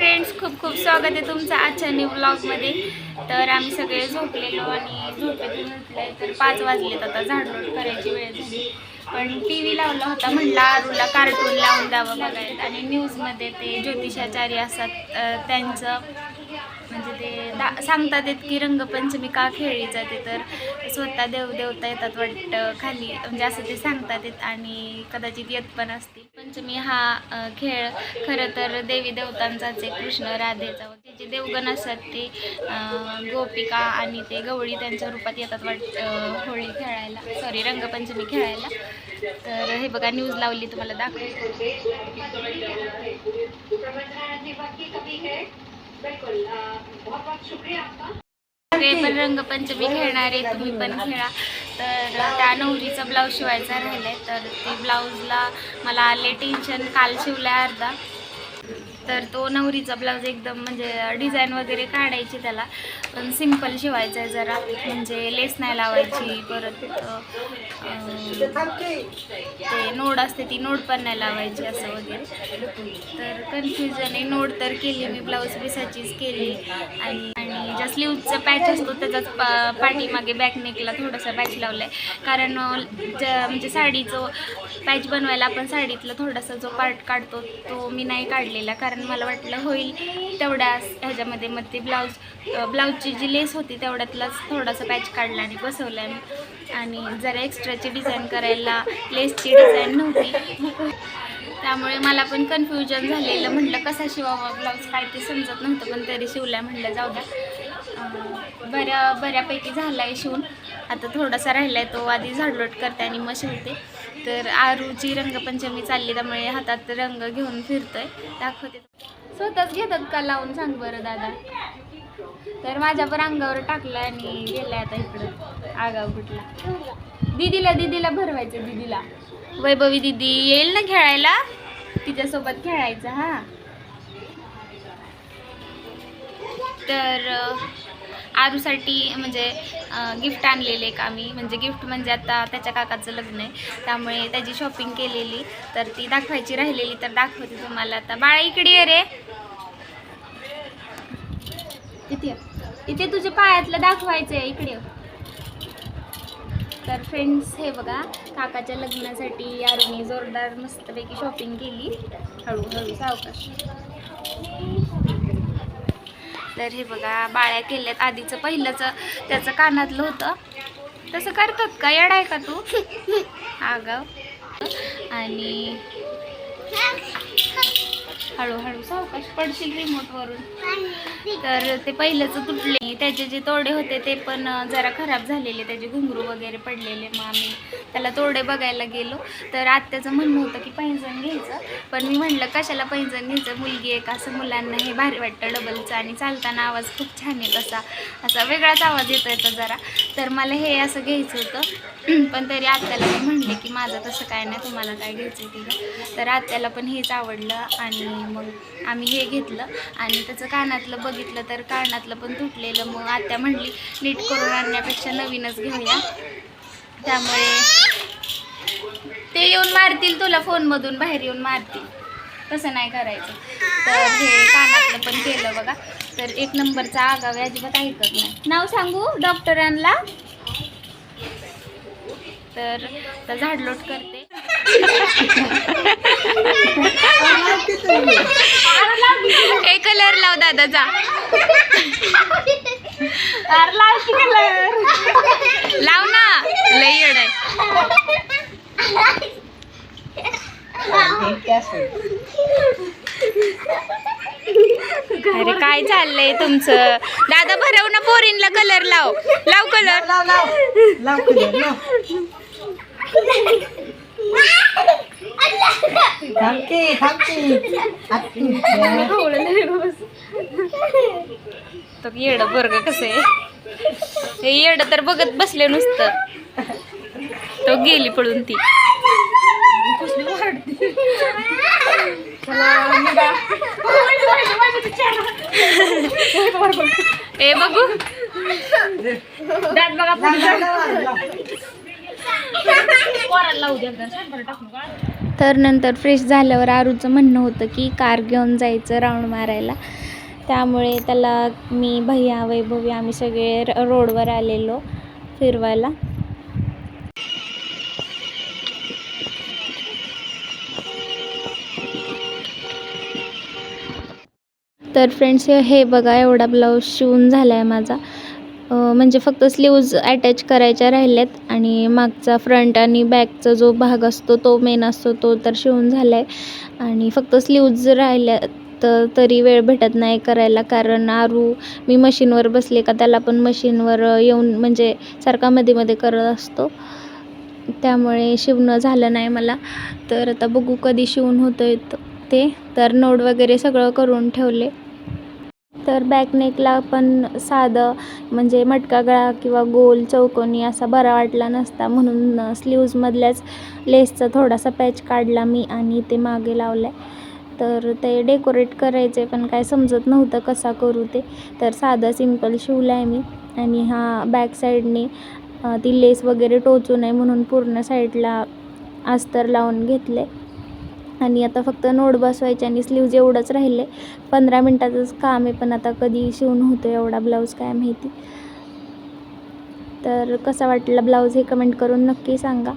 Friends खूप खूप स्वागत आहे तुमचं आजच्या न्यू ब्लॉगमध्ये तर आम्ही सगळे झोपलेलो आणि झोपेतून उठले तर पाच वाजलेत आता झाडलोट करायची वेळ झाली. पण टी व्ही लावला होता म्हटला आरूला कार्टून लावून द्यावं बघायला. आणि न्यूजमध्ये ते ज्योतिषाचार्य असतात त्यांचं म्हणजे ते दा सांगतात येत की रंगपंचमी का खेळली जाते तर स्वतः देवदेवता येतात वाटतं खाली. म्हणजे असं ते सांगतात येत आणि कदाचित येत पण असते पंचमी हा खेळ खरं तर देवी देवतांचाच आहे कृष्ण राधेचा. ते जे देवगण असतात ते गोपिका आणि ते गवळी त्यांच्या रूपात येतात वाटतं होळी खेळायला. सॉरी रंगपंचमी खेळायला. तर हे बघा न्यूज लावली तुम्हाला दाखवते. सगळे पण रंगपंचमी खेळणार आहे तुम्ही पण खेळा. तर त्या नवरीचा ब्लाऊज शिवायचा राहिलाय तर ते ब्लाऊजला मला आले टेन्शन काल शिवलाय अर्धा. तर तो नवरीचा ब्लाऊज एकदम म्हणजे डिझाईन वगैरे काढायची त्याला. पण सिंपल शिवायचं आहे जरा म्हणजे लेस नाही लावायची परत ते नोड असते ती नोड पण नाही लावायची असं वगैरे. तर कन्फ्युजन आहे नोड तर केली मी ब्लाऊज पिसाचीच केली. आणि आणि ज्या स्लीवचा पॅच असतो त्याचाच पा पाठीमागे बॅकनेकला थोडासा पॅच लावला आहे कारण ज्या म्हणजे साडीचं पॅच बनवायला आपण साडीतला थोडासा जो पार्ट काढतो तो मी नाही काढलेला. कारण मला वाटलं होईल तेवढ्या ह्याच्यामध्ये मग ते ब्लाऊज ब्लाऊज ची जी लेस होती तेवढ्यातलाच थोडासा पॅच काढला आणि बसवला मी आणि जरा एक्स्ट्राची डिझाईन करायला लेसची डिझाईन नव्हती. त्यामुळे मला पण कन्फ्युजन झालेलं. म्हटलं कसा शिवावा ब्लाऊज काय ते समजत नव्हतं पण तरी शिवला म्हटलं जाऊ द्या. बऱ्या बऱ्यापैकी झाला आहे शिवून. आता थोडासा राहिला आहे तो आधी झाडलोट करते आणि मग शिवते. तर आरूची रंगपंचमी चालली त्यामुळे हातात रंग घेऊन फिरतोय. दाखवते. स्वतःच घेतात का? लावून सांग बरं दादा. तर माझ्या पण अंगावर टाकलं आणि गेलाय आता इकडं. आगाव कुठला. दीदीला दीदीला भरवायचं दीदीला. वैभवी दीदी येईल ना खेळायला? तिच्यासोबत खेळायचं हा. तर आरूसाठी म्हणजे गिफ्ट आणलेले एक आम्ही. म्हणजे गिफ्ट म्हणजे आता त्याच्या काकाचं लग्न आहे. त्यामुळे त्याची शॉपिंग केलेली. तर ती दाखवायची राहिलेली तर दाखवते तुम्हाला. आता बाळा इकडे ये रे. इथे इथे तुझ्या पायातलं दाखवायचं आहे इकडे. तर फ्रेंड्स हे बघा काकाच्या लग्नासाठी यारूने जोरदार मस्तपैकी शॉपिंग केली. हळूहळू सावकाश. तर हे बघा बाळ्या केल्यात. आधीचं पहिलंच त्याचं कानातलं होतं. तसं करतात का? येड आहे का तू? हा गाव आणि हळूहळू सावकाश पडशील रिमोटवरून तर ते पहिलंच तुटले. त्याचे जे तोडे होते ते पण जरा खराब झालेले. त्याचे घुंगरू वगैरे पडलेले मग आम्ही त्याला तोडे बघायला गेलो. तर आत्याचं म्हणणं होतं की पैंजण घ्यायचं. पण मी म्हटलं कशाला पैंजण घ्यायचं? मुलगी एक असं मुलांना हे भारी वाटतं डबलचं आणि चालताना आवाज खूप छान आहे तसा असा वेगळाच आवाज येतो येतो जरा. तर मला हे असं घ्यायचं होतं. पण तरी आत्याला मी म्हणले की माझं तसं काय नाही तुम्हाला काय घ्यायचं आहे तिला तर आत्याला पण हेच आवडलं आणि मग आम्ही हे घेतलं आणि त्याचं कानातलं बघितलं तर कानातलं पण तुटलेलं. मग आत्या म्हणली नीट करून आणण्यापेक्षा नवीनच घेऊया. त्यामुळे ते येऊन मारतील तुला फोनमधून बाहेर येऊन मारतील. तसं नाही करायचं. तर हे कानातलं पण केलं बघा. तर एक नंबरचा आगाव अजिबात ऐकत नाही. नाव सांगू? डॉक्टरांना तर आता झाडलोट करते. हे कलर लाव दादाचा लाव ना. लई येड आहे. अरे काय चाललंय तुमचं? दादा भरव ना पोरींला कलर लाव. लाव कलर लाव लाव. लाव कलर लाव. थांबके थांबके तो येड बर्ग कसं आहे? हे येड तर बघत बसले नुसतं. तो गेली पळून ती. ए बघू दात बघा. तर नंतर फ्रेश झाल्यावर आरूचं म्हणणं होतं की कार घेऊन जायचं राऊंड मारायला. त्यामुळे त्याला मी भैया वैभवी आम्ही सगळे र- रोडवर आलेलो फिरवायला. तर फ्रेंड्स हे बघा एवढा ब्लाऊज शिवून झाला आहे माझा. म्हणजे फक्त स्लीव्ज अटॅच करायच्या राहिल्यात आणि मागचा फ्रंट आणि बॅकचा जो भाग असतो तो मेन असतो तो तर शिवून झाला आहे आणि फक्त स्लीव्ज राहिल्या तर तरी वेळ भेटत नाही करायला. कारण आरू मी मशीनवर बसले का त्याला पण मशीनवर येऊन म्हणजे सारखा मध्ये मध्ये करत असतो. त्यामुळे शिवणं झालं नाही मला. तर आता बघू कधी शिवून होतं येतं ते. तर नोड वगैरे सगळं करून ठेवले. तर बॅकनेकला पण साधं म्हणजे मटका गळा किंवा गोल चौकोनी असा बरा वाटला नसता. म्हणून स्लीव्जमधल्याच लेसचा थोडासा पॅच काढला मी आणि ते मागे लावलं आहे तर ते डेकोरेट करायचे पण काय समजत नव्हतं कसा करू ते. तर साधा सिंपल शिवला आहे मी. आणि हा बॅक साईडने ती लेस वगैरे टोचू नये म्हणून पूर्ण साईडला अस्तर लावून घेतले आणि आता फक्त नोड बसवायचे आणि स्लीव्ज एवढंच राहिले. पंधरा मिनटाचंच काम आहे पण आता कधी शिवून होतो एवढा ब्लाऊज काय माहिती. तर कसा वाटला ब्लाऊज हे कमेंट करून नक्की सांगा.